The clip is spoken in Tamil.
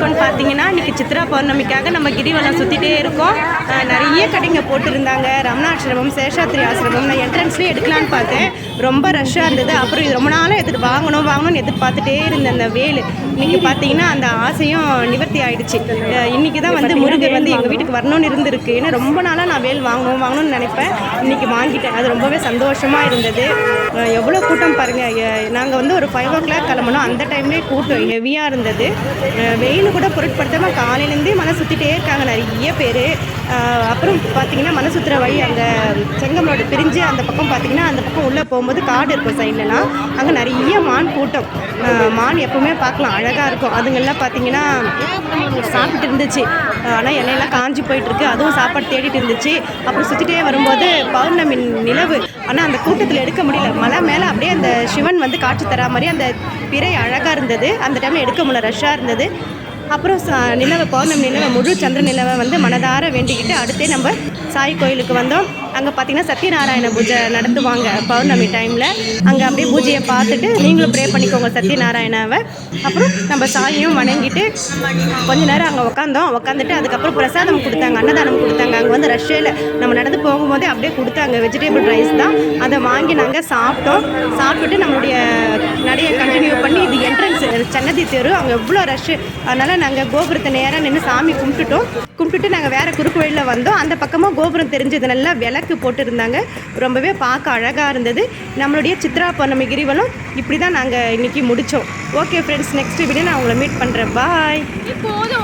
இருக்கோம்னு பார்த்தீங்கன்னா இன்னைக்கு சித்ரா பௌர்ணமிக்காக நம்ம கிரிவலம் சுற்றிட்டே இருக்கோம். நிறைய கடைங்க போட்டிருந்தாங்க. ரமணாசிரமம் சேஷாத்ரி ஆசிரமம் நான் என்ட்ரன்ஸ்லேயே எடுக்கலான்னு பார்த்தேன். ரொம்ப ரஷ்ஷாக இருந்தது. அப்புறம் இது ரொம்ப நாளாக எடுத்துகிட்டு வாங்கணும் வாங்கணும்னு எதிர்பார்த்துட்டே இருந்தேன் அந்த வேலு. இன்னைக்கு பார்த்தீங்கன்னா அந்த ஆசையும் நிவர்த்தி ஆயிடுச்சு. இன்றைக்கி இன்னைக்கு தான் வந்து முருகர் வந்து எங்கள் வீட்டுக்கு வரணும்னு இருந்திருக்கு. ஏன்னா ரொம்ப நாளாக நான் வேல் வாங்கணும் வாங்கணும்னு நினைப்பேன். இன்னைக்கு வாங்கிட்டேன். அது ரொம்பவே சந்தோஷமாக இருந்தது. எவ்வளோ கூட்டம் பாருங்கள் நாங்கள் வந்து ஒரு ஃபைவ் ஓ கிளாக் கிளம்பணும். அந்த டைம்லேயே கூட்டம் ஹெவியாக இருந்தது. வெயில் வெயில் கூட பொருட்படுத்தாமல் காலையிலேருந்தே மலை சுற்றிட்டே இருக்காங்க நிறைய பேர். அப்புறம் பார்த்தீங்கன்னா மலை சுற்றுற வழி அங்கே செங்கமோடு பிரிஞ்சு அந்த பக்கம் பார்த்தீங்கன்னா அந்த பக்கம் உள்ளே போகும்போது காடு இருக்கும் சைட்லலாம். அங்கே நிறைய மான் கூட்டம். மான் எப்பவுமே பார்க்கலாம். அழகாக இருக்கும். அதுங்கெல்லாம் பார்த்தீங்கன்னா சாப்பிட்டு இருந்துச்சு. ஆனால் எண்ணெயெல்லாம் காஞ்சி போயிட்டுருக்கு. அதுவும் சாப்பாடு தேடிட்டு இருந்துச்சு. அப்புறம் சுற்றிட்டே வரும்போது பௌர்ணமி நிலவு. ஆனால் அந்த கூட்டத்தில் எடுக்க முடியல. மலை மேலே அப்படியே அந்த சிவன் வந்து காட்சி தரா மாதிரி அந்த பிறை அழகாக இருந்தது. அந்த டைமில் எடுக்க முடியல. ரஷ்ஷாக இருந்தது. அப்புறம் சா நிலவை பௌர்ணமி நிலவை முழு சந்திர நிலவை வந்து மனதார வேண்டிக்கிட்டு அடுத்தே நம்ம சாய் கோயிலுக்கு வந்தோம். அங்கே பார்த்தீங்கன்னா சத்யநாராயண பூஜை நடத்துவாங்க பௌர்ணமி டைமில் அங்கே அப்படியே பூஜையை பார்த்துட்டு நீங்களும் ப்ரே பண்ணிக்கோங்க சத்யநாராயணாவை. அப்புறம் நம்ம சாயும் வணங்கிட்டு கொஞ்ச நேரம் அங்கே உட்காந்தோம் உட்காந்துட்டு அதுக்கப்புறம் பிரசாதம் கொடுத்தாங்க அன்னதானம் கொடுத்தாங்க. அங்கே வந்து ரஷ்யாவில் நம்ம நடந்து போகும்போதே அப்படியே கொடுத்தாங்க வெஜிடபிள் ரைஸ் தான். அதை வாங்கி நாங்கள் சாப்பிட்டோம். சாப்பிட்டுட்டு நம்மளுடைய நடையை கண்டு சன்னதி தெரு. அங்கே எவ்வளோ ரஷ்ஷு அதனால் நாங்கள் கோபுரத்தை நேராக நின்று சாமி கும்பிட்டுட்டோம். கும்பிட்டுட்டு நாங்கள் வேறு குறுக்கு வழியில் வந்தோம். அந்த பக்கமாக கோபுரம் தெரிஞ்சது. நல்லா விளக்கு போட்டுருந்தாங்க. ரொம்பவே பார்க்க அழகாக இருந்தது. நம்மளுடைய சித்ரா பௌர்ணமி கிரிவலம் இப்படி தான் நாங்கள் இன்றைக்கி முடித்தோம் ஓகே ஃப்ரெண்ட்ஸ் நெக்ஸ்ட் வீடியோ நான் உங்களை மீட் பண்ணுறேன் பாய் இப்போது